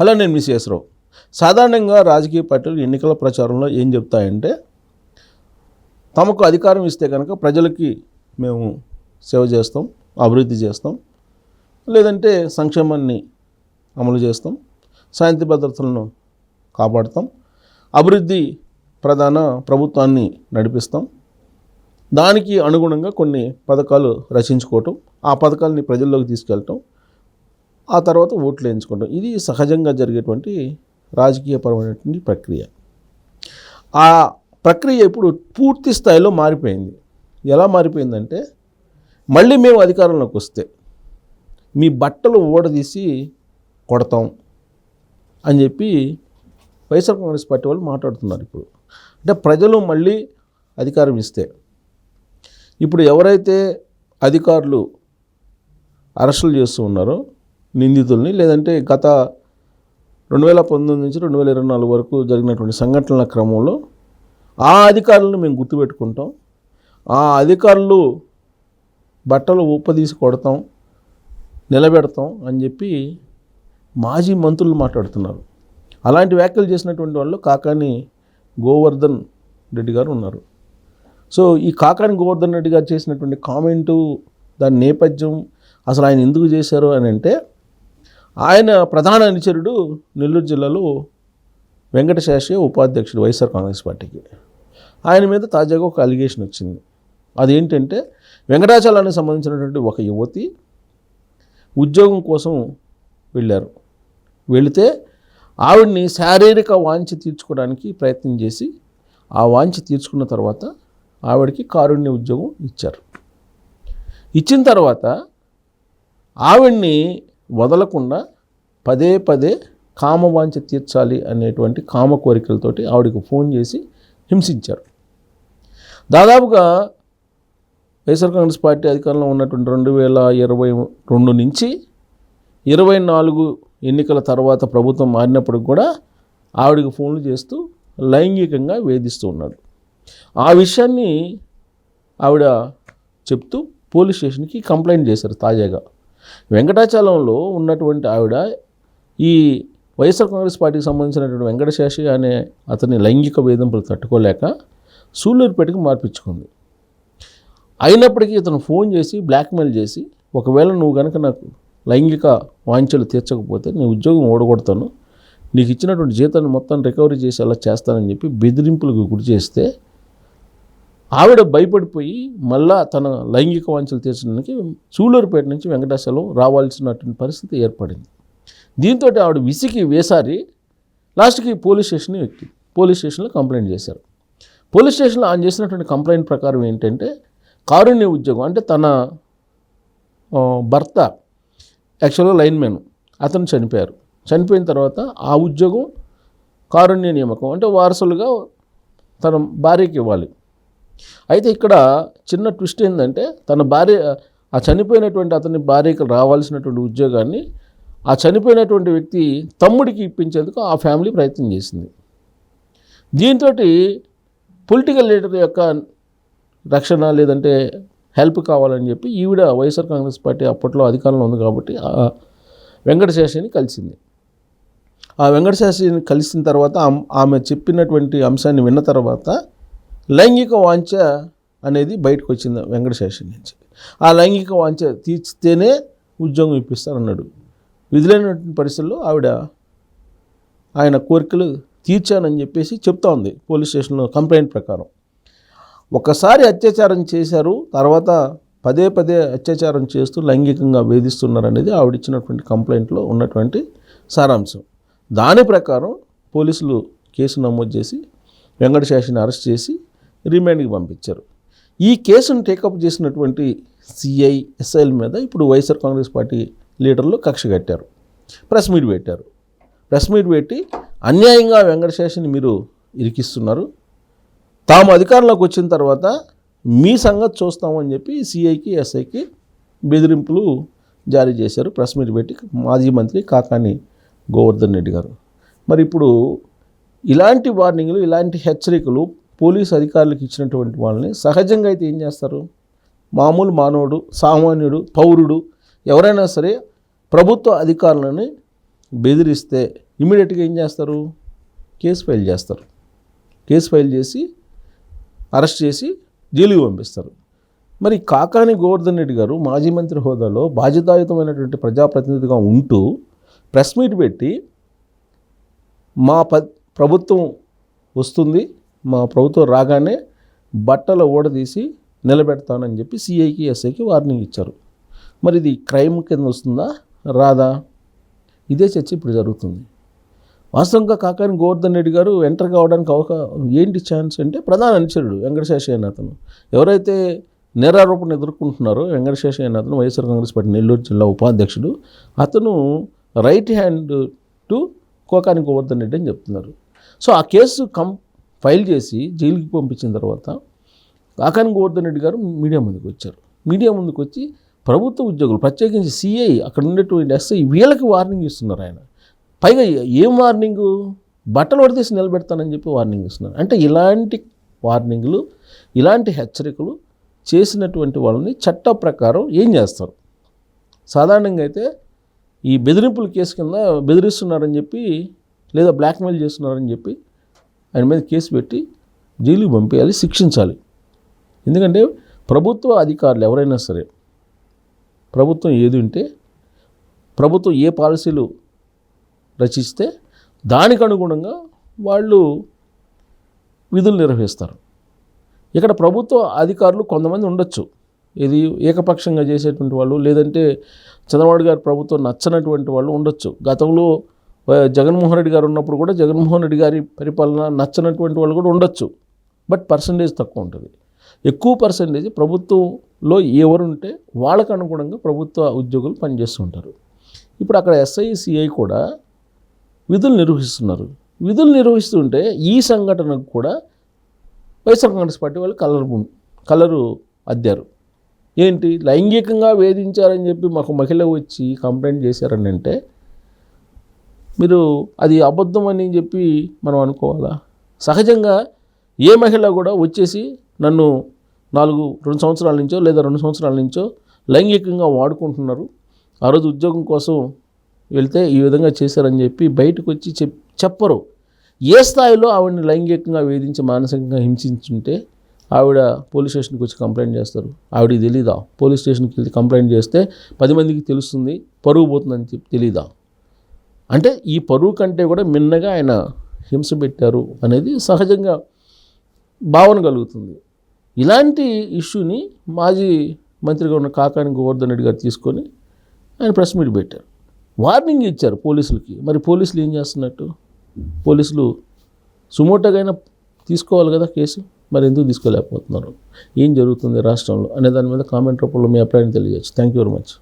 Hello నేను miss చేసరావు సాధారణంగా రాజకీయ పార్టీలు ఎన్నికల ప్రచారంలో ఏం చెప్తాయంటే తమకు అధికారం ఇస్తే కనుక ప్రజలకి మేము సేవ చేస్తాం అభివృద్ధి చేస్తాం లేదంటే సంక్షేమాన్ని అమలు చేస్తాం శాంతి భద్రతలను కాపాడుతాం అభివృద్ధి ప్రధాన ప్రభుత్వాన్ని నడిపిస్తాం. దానికి అనుగుణంగా కొన్ని పథకాలు రచించుకోవటం ఆ పథకాలని ప్రజల్లోకి తీసుకెళ్ళటం ఆ తర్వాత ఓట్లు వేయించుకోవటం ఇది సహజంగా జరిగేటువంటి రాజకీయపరమైనటువంటి ప్రక్రియ. ఆ ప్రక్రియ ఇప్పుడు పూర్తి స్థాయిలో మారిపోయింది. ఎలా మారిపోయిందంటే మళ్ళీ మేము అధికారంలోకి వస్తే మీ బట్టలు ఊడదీసి కొడతాం అని చెప్పి వైఎస్ఆర్ కాంగ్రెస్ పార్టీ వాళ్ళు మాట్లాడుతున్నారు ఇప్పుడు. అంటే ప్రజలు మళ్ళీ అధికారం ఇస్తే ఇప్పుడు ఎవరైతే అధికారులు అరెస్టులు చేస్తూ ఉన్నారో నిందితుల్ని లేదంటే గత రెండు వేల పంతొమ్మిది నుంచి రెండు వేల ఇరవై నాలుగు వరకు జరిగినటువంటి సంఘటనల క్రమంలో ఆ అధికారులను మేము గుర్తుపెట్టుకుంటాం. ఆ అధికారులు బట్టలు ఉప్పదీసి కొడతాం నిలబెడతాం అని చెప్పి మాజీ మంత్రులు మాట్లాడుతున్నారు. అలాంటి వ్యాఖ్యలు చేసినటువంటి వాళ్ళు కాకాని గోవర్ధన్ రెడ్డి గారు ఉన్నారు. సో ఈ కాకాని గోవర్ధన్ రెడ్డి గారు చేసినటువంటి కామెంటు దాని నేపథ్యం అసలు ఆయన ఎందుకు చేశారు అని అంటే ఆయన ప్రధాన అనుచరుడు నెల్లూరు జిల్లాలో వెంకటశేషయ్య ఉపాధ్యక్షుడు వైఎస్ఆర్ కాంగ్రెస్ పార్టీకి. ఆయన మీద తాజాగా ఒక అలిగేషన్ వచ్చింది. అదేంటంటే వెంకటాచలానికి సంబంధించినటువంటి ఒక యువతి ఉద్యోగం కోసం వెళ్ళారు. వెళితే ఆవిడ్ని శారీరక వాంఛ తీర్చుకోవడానికి ప్రయత్నం చేసి ఆ వాంఛ తీర్చుకున్న తర్వాత ఆవిడకి కారుణ్య ఉద్యోగం ఇచ్చారు. ఇచ్చిన తర్వాత ఆవిడ్ని వదలకుండా పదే పదే కామవాంఛ తీర్చాలి అనేటువంటి కామ కోరికలతోటి ఆవిడకి ఫోన్ చేసి హింసించారు. దాదాపుగా వైఎస్ఆర్ కాంగ్రెస్ పార్టీ అధికారంలో ఉన్నటువంటి రెండు వేల ఇరవై రెండు నుంచి ఇరవై నాలుగు ఎన్నికల తర్వాత ప్రభుత్వం మారినప్పుడు కూడా ఆవిడకి ఫోన్లు చేస్తూ లైంగికంగా వేధిస్తూ ఉన్నాడు. ఆ విషయాన్ని ఆవిడ చెప్తూ పోలీస్ స్టేషన్కి కంప్లైంట్ చేశారు తాజాగా. వెంకటాచలంలో ఉన్నటువంటి ఆవిడ ఈ వైఎస్ఆర్ కాంగ్రెస్ పార్టీకి సంబంధించినటువంటి వెంకటశేషి అనే అతని లైంగిక వేధింపులు తట్టుకోలేక సూళ్ళూరుపేటకి మార్పించుకుంది. అయినప్పటికీ ఇతను ఫోన్ చేసి బ్లాక్మెయిల్ చేసి ఒకవేళ నువ్వు కనుక నాకు లైంగిక వాంఛలు తీర్చకపోతే నీ ఉద్యోగం ఓడగొడతాను నీకు ఇచ్చినటువంటి జీతాన్ని మొత్తం రికవరీ చేసేలా చేస్తానని చెప్పి బెదిరింపులకు గురి చేస్తే ఆవిడ భయపడిపోయి మళ్ళా తన లైంగిక వాంఛలు తీర్చడానికి సూళ్ళూరుపేట నుంచి వెంకటేశ్వరం రావాల్సినటువంటి పరిస్థితి ఏర్పడింది. దీంతో ఆవిడ విసికి వేసారి లాస్ట్కి పోలీస్ స్టేషన్ ఎక్కి పోలీస్ స్టేషన్లో కంప్లైంట్ చేశారు. పోలీస్ స్టేషన్లో ఆయన చేసినటువంటి కంప్లైంట్ ప్రకారం ఏంటంటే కారుణ్య ఉద్యోగం అంటే తన భర్త యాక్చువల్గా లైన్మెన్ అతను చనిపోయారు. చనిపోయిన తర్వాత ఆ ఉద్యోగం కారుణ్య నియామకం అంటే వారసులుగా తన భార్యకి ఇవ్వాలి. అయితే ఇక్కడ చిన్న ట్విస్ట్ ఏంటంటే తన భార్య ఆ చనిపోయినటువంటి అతని భార్యకి రావాల్సినటువంటి ఉద్యోగాన్ని ఆ చనిపోయినటువంటి వ్యక్తి తమ్ముడికి ఇప్పించేందుకు ఆ ఫ్యామిలీ ప్రయత్నం చేసింది. దీంతో పొలిటికల్ లీడర్ యొక్క రక్షణ లేదంటే హెల్ప్ కావాలని చెప్పి ఈవిడ వైఎస్ఆర్ కాంగ్రెస్ పార్టీ అప్పట్లో అధికారంలో ఉంది కాబట్టి ఆ వెంకటశేషిని కలిసింది. ఆ వెంకటశేషిని కలిసిన తర్వాత ఆమె చెప్పినటువంటి అంశాన్ని విన్న తర్వాత లైంగిక వాంఛ అనేది బయటకు వచ్చింది వెంకటశేషి నుంచి. ఆ లైంగిక వాంఛ తీర్చితేనే ఉద్యోగం ఇప్పిస్తారన్నాడు. విధులైనటువంటి పరిస్థితుల్లో ఆవిడ ఆయన కోరికలు తీర్చానని చెప్పేసి చెప్తా ఉంది పోలీస్ స్టేషన్లో కంప్లైంట్ ప్రకారం. ఒకసారి అత్యాచారం చేశారు తర్వాత పదే పదే అత్యాచారం చేస్తూ లైంగికంగా వేధిస్తున్నారు అనేది ఆవిడ ఇచ్చినటువంటి కంప్లైంట్లో ఉన్నటువంటి సారాంశం. దాని ప్రకారం పోలీసులు కేసు నమోదు చేసి వెంకటశేషిని అరెస్ట్ చేసి రిమాండ్కి పంపించారు. ఈ కేసును టేకప్ చేసినటువంటి సిఐ ఎస్ఐల మీద ఇప్పుడు వైఎస్ఆర్ కాంగ్రెస్ పార్టీ లీడర్లు కక్ష కట్టారు. ప్రెస్ మీట్ పెట్టారు. ప్రెస్ మీట్ పెట్టి అన్యాయంగా వెంకటశేషిని మీరు ఇరికిస్తున్నారు. తాము అధికారంలోకి వచ్చిన తర్వాత మీ సంగతి చూస్తామని చెప్పి సిఐకి ఎస్ఐకి బెదిరింపులు జారీ చేశారు. ప్రెస్ మీట్ పెట్టి మాజీ మంత్రి కాకాని గోవర్ధన్ రెడ్డి గారు. మరి ఇప్పుడు ఇలాంటి వార్నింగ్లు ఇలాంటి హెచ్చరికలు పోలీస్ అధికారులకు ఇచ్చినటువంటి వాళ్ళని సహజంగా అయితే ఏం చేస్తారు? మామూలు మానవుడు సామాన్యుడు పౌరుడు ఎవరైనా సరే ప్రభుత్వ అధికారులని బెదిరిస్తే ఇమీడియట్గా ఏం చేస్తారు? కేసు ఫైల్ చేస్తారు. కేసు ఫైల్ చేసి అరెస్ట్ చేసి జైలుకి పంపిస్తారు. మరి కాకాని గోవర్ధన్ రెడ్డి గారు మాజీ మంత్రి హోదాలో బాధ్యతాయుతమైనటువంటి ప్రజాప్రతినిధిగా ఉంటూ ప్రెస్ మీట్ పెట్టి మా ప ప్రభుత్వం వస్తుంది మా ప్రభుత్వం రాగానే బట్టల ఊడదీసి నిలబెడతానని చెప్పి సిఐకి ఎస్ఐకి వార్నింగ్ ఇచ్చారు. మరి ఇది క్రైమ్ కింద వస్తుందా? రాదా? ఇదే చర్చ ఇప్పుడు జరుగుతుంది. వాస్తవంగా కాకాని గోవర్ధన్ రెడ్డి గారు ఎంటర్ కావడానికి అవకా ఏంటి ఛాన్స్ అంటే ప్రధాన అనుచరుడు వెంకటశేషి అతను. ఎవరైతే నేరారోపణ ఎదుర్కొంటున్నారో వెంకటశేషి అతను వైఎస్ఆర్ కాంగ్రెస్ పార్టీ నెల్లూరు జిల్లా ఉపాధ్యక్షుడు. అతను right hand to Kakani Govardhan Reddy అని చెప్తున్నారు. సో ఆ కేసు కం ఫైల్ చేసి జైలుకి పంపించిన తర్వాత కాకాని గోవర్ధన్ రెడ్డి గారు మీడియా ముందుకు వచ్చారు. మీడియా ముందుకు వచ్చి ప్రభుత్వ ఉద్యోగులు ప్రత్యేకించి సిఐ అక్కడ ఉండేటువంటి ఎస్ఐ వీళ్ళకి వార్నింగ్ ఇస్తున్నారు ఆయన. పైగా ఏం వార్నింగ్ బట్టలు పడితేసి నిలబెడతానని చెప్పి వార్నింగ్ ఇస్తున్నారు. అంటే ఇలాంటి వార్నింగ్లు ఇలాంటి హెచ్చరికలు చేసినటువంటి వాళ్ళని చట్ట ప్రకారం ఏం చేస్తారు? సాధారణంగా అయితే ఈ బెదిరింపుల కేసు కింద బెదిరిస్తున్నారని చెప్పి లేదా బ్లాక్మెయిల్ చేస్తున్నారని చెప్పి ఆయన మీద కేసు పెట్టి జైలుకి పంపించాలి శిక్షించాలి. ఎందుకంటే ప్రభుత్వ అధికారులు ఎవరైనా సరే ప్రభుత్వం ఏది ఉంటే ప్రభుత్వం ఏ పాలసీలు రచిస్తే దానికి అనుగుణంగా వాళ్ళు విధులు నిర్వహిస్తారు. ఇక్కడ ప్రభుత్వ అధికారులు కొంతమంది ఉండొచ్చు. ఇది ఏకపక్షంగా చేసేటువంటి వాళ్ళు లేదంటే చంద్రబాబు గారి ప్రభుత్వం నచ్చనటువంటి వాళ్ళు ఉండొచ్చు. గతంలో జగన్మోహన్ రెడ్డి గారు ఉన్నప్పుడు కూడా జగన్మోహన్ రెడ్డి గారి పరిపాలన నచ్చనటువంటి వాళ్ళు కూడా ఉండొచ్చు. బట్ పర్సంటేజ్ తక్కువ ఉంటుంది. ఎక్కువ పర్సంటేజ్ ప్రభుత్వంలో ఎవరుంటే వాళ్ళకు అనుగుణంగా ప్రభుత్వ ఉద్యోగులు పనిచేస్తుంటారు ఇప్పుడు అక్కడ ఎస్ఐసిఐ కూడా విధులు నిర్వహిస్తున్నారు. విధులు నిర్వహిస్తుంటే ఈ సంఘటనకు కూడా వైఎస్ఆర్ కాంగ్రెస్ పార్టీ వాళ్ళు కలర్ కలరు అద్దారు. ఏంటి? లైంగికంగా వేధించారని చెప్పి మాకు మహిళ వచ్చి కంప్లైంట్ చేశారని అంటే మీరు అది అబద్ధం అని చెప్పి మనం అనుకోవాలా? సహజంగా ఏ మహిళ కూడా వచ్చేసి నన్ను నాలుగు రెండు సంవత్సరాల నుంచో లేదా రెండు సంవత్సరాల నుంచో లైంగికంగా వాడుకుంటున్నారు. ఆ రోజు ఉద్యోగం కోసం వెళ్తే ఈ విధంగా చేశారని చెప్పి బయటకు వచ్చి చెప్ చెప్పరు. ఏ స్థాయిలో ఆవిడని లైంగికంగా వేధించి మానసికంగా హింసించుంటే ఆవిడ పోలీస్ స్టేషన్కి వచ్చి కంప్లైంట్ చేస్తారు. ఆవిడకి తెలీదా? పోలీస్ స్టేషన్కి వెళ్ళి కంప్లైంట్ చేస్తే పది మందికి తెలుస్తుంది పరుగు పోతుందని చెప్పి తెలీదా? అంటే ఈ పరువు కంటే కూడా మిన్నగా ఆయన హింస పెట్టారు అనేది సహజంగా భావన కలుగుతుంది. ఇలాంటి ఇష్యూని మాజీ మంత్రిగా ఉన్న కాకాని గోవర్ధన్ రెడ్డి గారు తీసుకొని ఆయన ప్రెస్ మీట్ పెట్టారు. వార్నింగ్ ఇచ్చారు పోలీసులకి. మరి పోలీసులు ఏం చేస్తున్నట్టు? పోలీసులు సుమోటోగైనా తీసుకోవాలి కదా కేసు? మరి ఎందుకు తీసుకోలేకపోతున్నారు? ఏం జరుగుతుంది రాష్ట్రంలో? అనే దాని మీద కామెంట్ రూపంలో మీ అభిప్రాయం తెలియజేయచ్చు. Thank you very much